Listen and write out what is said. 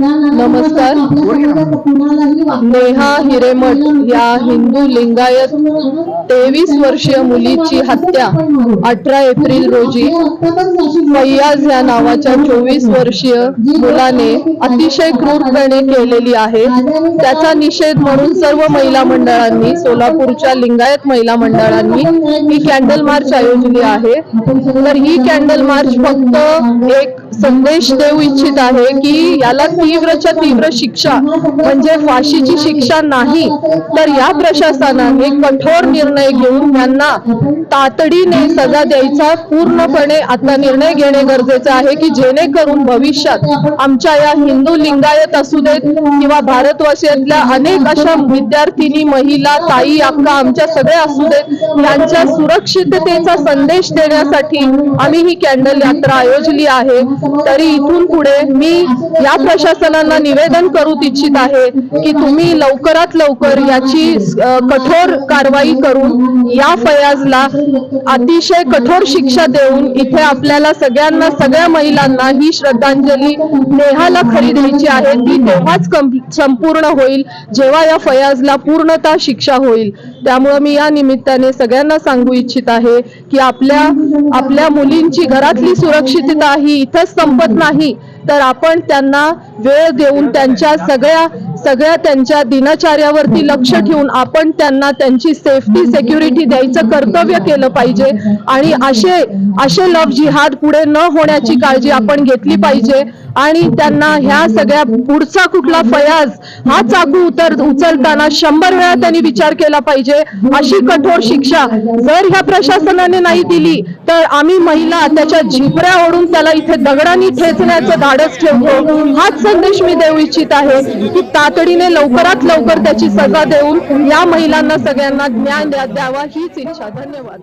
नमस्कार. नेहा हिरेमठ या हिंदू लिंगायत तेवीस वर्षीय मुलीची हत्या अठरा एप्रिल रोजी. फैयाज या नावाच्या चोवीस वर्षीय मुलाने अतिशय क्रूरपणे केलेली आहे. त्याचा निषेध म्हणून सर्व महिला मंडळांनी सोलापूरच्या लिंगायत महिला मंडळांनी ही कॅन्डल मार्च आयोजली आहे. तर ही कॅन्डल मार्च फक्त एक संदेश देऊ इच्छित आहे की याला तीव्रच्या तीव्र शिक्षा म्हणजे फाशीची शिक्षा नाही तर या प्रशासनाने कठोर निर्णय घेऊन त्यांना तातडीने सजा द्यायचा पूर्णपणे आता निर्णय घेणे गरजेचे आहे की जेणेकरून भविष्यात आमच्या या हिंदू लिंगायत असू देत किंवा भारतवासियातल्या अनेक अशा विद्यार्थिनी महिला ताई अक्का आमच्या सगळ्या असू देत यांच्या सुरक्षिततेचा संदेश देण्यासाठी आम्ही ही कॅन्डल यात्रा आयोजली आहे. तरी इथून पुढे मी या प्रशासनाला निवेदन करू इच्छित आहे की तुम्ही लवकरात लवकर याची कठोर कारवाई करून या फयाजला अतिशय कठोर शिक्षा देऊन इथे आपल्याला सगळ्यांना सगळ्या महिलांना ही श्रद्धांजली नेहाला खरी द्यायची आहे. ती तेव्हाच संपूर्ण होईल जेव्हा या फयाजला पूर्णतः शिक्षा होईल. त्यामुळे मी या निमित्ताने सगळ्यांना सांगू इच्छित आहे की आपल्या आपल्या मुलींची घरातली सुरक्षितता ही इथंच संपत नाही. तर आपण त्यांना वेळ देऊन त्यांच्या सगळ्या सगळ्या त्यांच्या दिनचर्यावरती लक्ष ठेवून आपण त्यांना त्यांची सेफ्टी सेक्युरिटी द्यायचं कर्तव्य केलं पाहिजे. आणि असे असे लव जिहाद पुढे न होण्याची काळजी आपण घेतली पाहिजे. आणि त्यांना ह्या सगळ्या पुढचा कुठला फयाज हा चाकू उतर उचलताना शंभर वेळा त्यांनी विचार केला पाहिजे. अशी कठोर शिक्षा जर ह्या प्रशासनाने नाही दिली तर आम्ही महिला त्याच्या झिपऱ्या ओढून त्याला इथे दगडांनी ठेचण्याचं धाडस ठेवतो. हाच संदेश मी देऊ इच्छित आहे की तातडीने लवकरात लवकर त्याची सजा देऊन या महिलांना सगळ्यांना ज्ञान द्या- द्यावा हीच इच्छा. धन्यवाद.